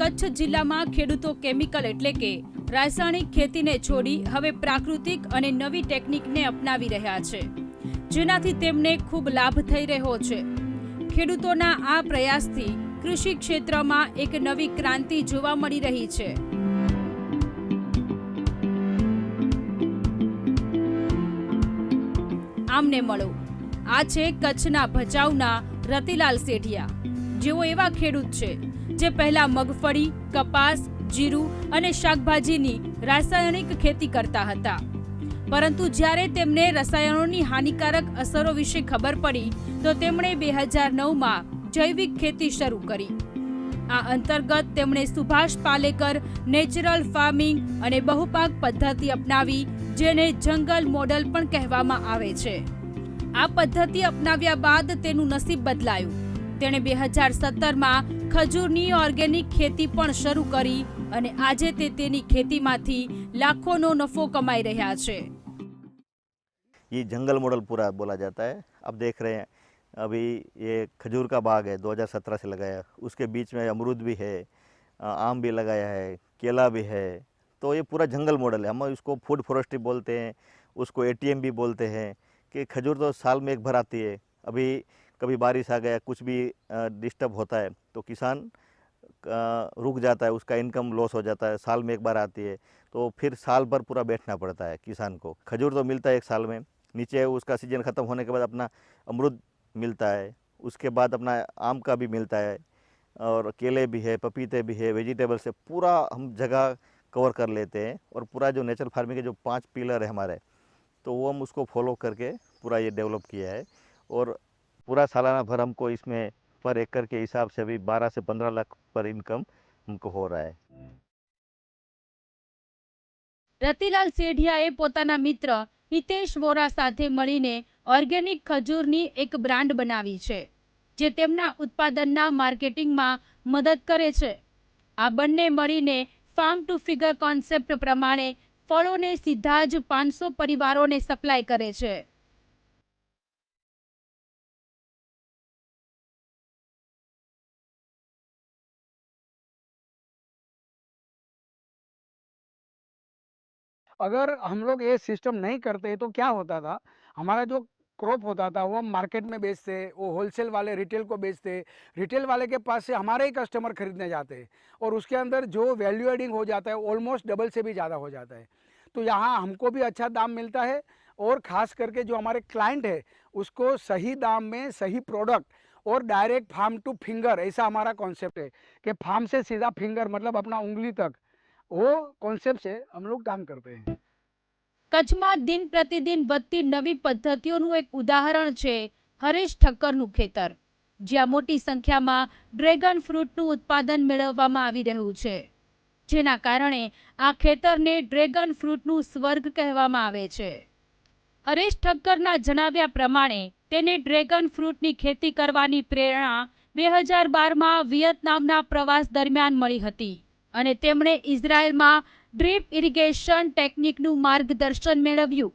કચ્છ જિલ્લામાં ખેડૂતો કેમિકલ એટલે કે રાસાયણિક ખેતીને છોડી હવે પ્રાકૃતિક અને નવી ટેકનિકને અપનાવી રહ્યા છે, જેનાથી તેમને ખૂબ લાભ થઈ રહ્યો છે. ખેડૂતોના આ પ્રયાસથી કૃષિ ક્ષેત્રમાં એક નવી ક્રાંતિ જોવા મળી રહી છે. આમને મળો. આ છે કચ્છના ભચાઉના રતિલાલ સેઠિયા જેઓ એવા ખેડૂત છે. જે પહેલા મગફળી, કપાસ, જીરું અને શાકભાજીની રાસાયણિક ખેતી કરતા હતા. પરંતુ જ્યારે તેમને રસાયણોની હાનિકારક અસરો વિશે ખબર પડી, તો તેમણે બે હજાર નવમાં જૈવિક ખેતી શરૂ કરી. આ અંતર્ગત તેમણે સુભાષ પાલેકર નેચરલ ફાર્મિંગ અને બહુપાક પદ્ધતિ અપનાવી, જેને જંગલ મોડલ પણ કહેવામાં આવે છે. આ પદ્ધતિ અપનાવ્યા બાદ તેનું નસીબ બદલાયું. તેણે બે હજાર સત્તરમાં ખજૂરની ઓર્ગેનિક ખેતી પણ શરૂ કરી અને આજે તે તેની ખેતીમાંથી લાખોનો નફો કમાઈ રહ્યા છે ये जंगल मॉडल पूरा बोला जाता है अब देख रहे हैं अभी ये खजूर का बाग है 2017 से लगाया उसके बीच में अमरूद भी है अ, आम भी लगाया है केला भी है तो ये पूरा जंगल मॉडल है हम इसको फूड फॉरेस्ट्री बोलते हैं उसको एटीएम भी बोलते हैं कि खजूर तो साल में एक भर आती है अभी कभी बारिश आ गया, कुछ भी डिस्टर्ब होता है तो किसान रुक जाता है, उसका इनकम लॉस हो जाता है, साल में एक बार आती है तो फिर साल भर पूरा बैठना पड़ता है किसान को। खजूर तो मिलता है एक साल में, नीचे उसका सीज़न ख़त्म होने के बाद अपना अमरूद मिलता है, उसके बाद अपना आम का भी मिलता है, और केले भी है, पपीते भी है वेजिटेबल से पूरा हम जगह कवर कर लेते हैं, और पूरा जो नेचुरल फ़ार्मिंग के जो पाँच पिलर है हमारे तो वो हम उसको फॉलो करके पूरा ये डेवलप किया है, और पूरा सालाना भर हमको इसमें पर एकड़ के हिसाब से अभी 12 से 15 लाख पर इनकम हमको हो रहा है રતિલાલ સેઠિયાએ પોતાના મિત્ર હિતેશ વોરા સાથે મળીને ઓર્ગેનિક ખજૂરની એક બ્રાન્ડ બનાવી છે જે તેમના ઉત્પાદનના માર્કેટિંગમાં મદદ કરે છે આ બંને મળીને ફાર્મ ટુ ફિગર કોન્સેપ્ટ પ્રમાણે ફળોને સીધા જ પાંચસો પરિવારોને સપ્લાય કરે છે अगर हम लोग ये सिस्टम नहीं करते तो क्या होता था? हमारा जो क्रॉप होता था वो हम मार्केट में बेचते, वो होलसेल वाले रिटेल को बेचते, रिटेल वाले के पास से हमारे ही कस्टमर खरीदने जाते और उसके अंदर जो वैल्यू एडिंग हो जाता है ऑलमोस्ट डबल से भी ज़्यादा हो जाता है। तो यहाँ हमको भी अच्छा दाम मिलता है और ख़ास करके जो हमारे क्लाइंट है, उसको सही दाम में सही प्रोडक्ट और डायरेक्ट फार्म टू फिंगर ऐसा हमारा कॉन्सेप्ट है कि फार्म से सीधा फिंगर मतलब अपना उंगली तक वो कॉन्सेप्ट से हम लोग काम करते हैं કચ્છમાં દિન પ્રતિદિન વધતી નવી પદ્ધતિઓનું એક ઉદાહરણ છે હરેશ ઠક્કરનું ખેતર જ્યાં મોટી સંખ્યામાં ડ્રેગન ફ્રૂટનું ઉત્પાદન મેળવવામાં આવી રહ્યું છે જેના કારણે આ ખેતરને ડ્રેગન ફ્રૂટનું સ્વર્ગ કહેવામાં આવે છે હરેશ ઠક્કરના જણાવ્યા પ્રમાણે તેને ડ્રેગન ફ્રૂટની ખેતી કરવાની પ્રેરણા બે હજાર બારમાં વિયેતનામના પ્રવાસ દરમિયાન મળી હતી અને તેમણે ઇઝરાયલમાં ડ્રીપ ઇરિગેશન ટેકનિકનું માર્ગદર્શન મેળવ્યું.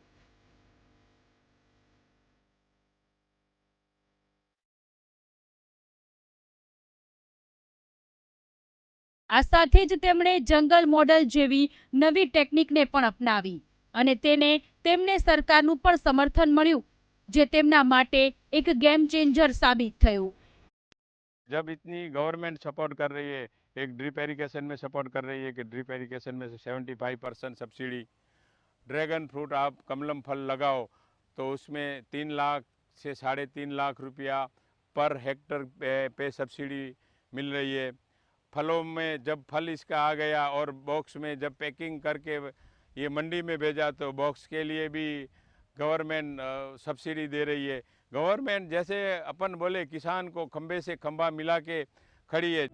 આ સાથે જ તેમણે જંગલ મોડલ જેવી નવી ટેકનિકને પણ અપનાવી અને તેને તેમને સરકારનું પણ સમર્થન મળ્યું, જે તેમના માટે એક ગેમ ચેન્જર સાબિત થયું. जब इतनी गवर्नमेंट सपोर्ट कर रही है एक ड्रिप एरिगेशन में सपोर्ट कर रही है कि ड्रिप एरिगेशन में से seventy five percent subsidy dragon fruit आप कमलम फल लगाओ तो उसमें तीन लाख से साढ़े तीन लाख रुपया पर हेक्टर पे, पे सब्सिडी मिल रही है। फलों में जब फल इसका आ गया और बॉक्स में जब पैकिंग करके ये मंडी में भेजा तो बॉक्स के लिए भी गवर्नमेंट सब्सिडी दे रही है। गवर्नमेंट जैसे अपन बोले किसान को खंबे से खंबा मिला के खड़ी है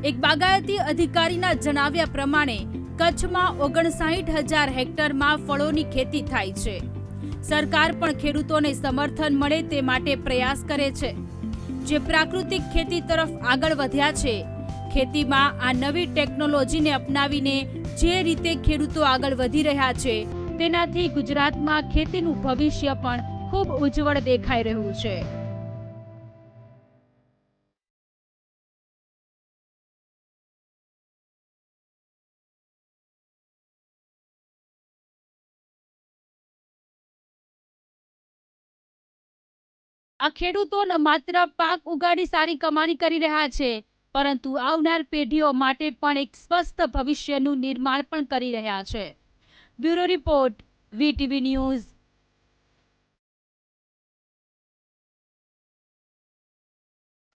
એક બાગાયતી અધિકારીના જણાવ્યા પ્રમાણે કચ્છમાં ઓગણસાઠ હજાર હેક્ટરમાં ફળોની ખેતી થાય છે સરકાર પણ ખેડૂતોને સમર્થન મળે તે માટે પ્રયાસ કરે છે જે પ્રાકૃતિક ખેતી તરફ આગળ વધ્યા છે ખેતીમાં આ નવી ટેકનોલોજીને અપનાવીને જે રીતે ખેડૂતો આગળ વધી રહ્યા છે તેનાથી ગુજરાતમાં ખેતીનું ભવિષ્ય પણ ખૂબ ઉજ્જવળ દેખાઈ રહ્યું છે. આ ખેડૂતો ન માત્ર પાક ઉગાડી સારી કમાણી કરી રહ્યા છે, પરંતુ આવનાર પેઢીઓ માટે પણ એક સ્વસ્થ ભવિષ્યનું નિર્માણ પણ કરી રહ્યા છે. Bureau Report, VTV News.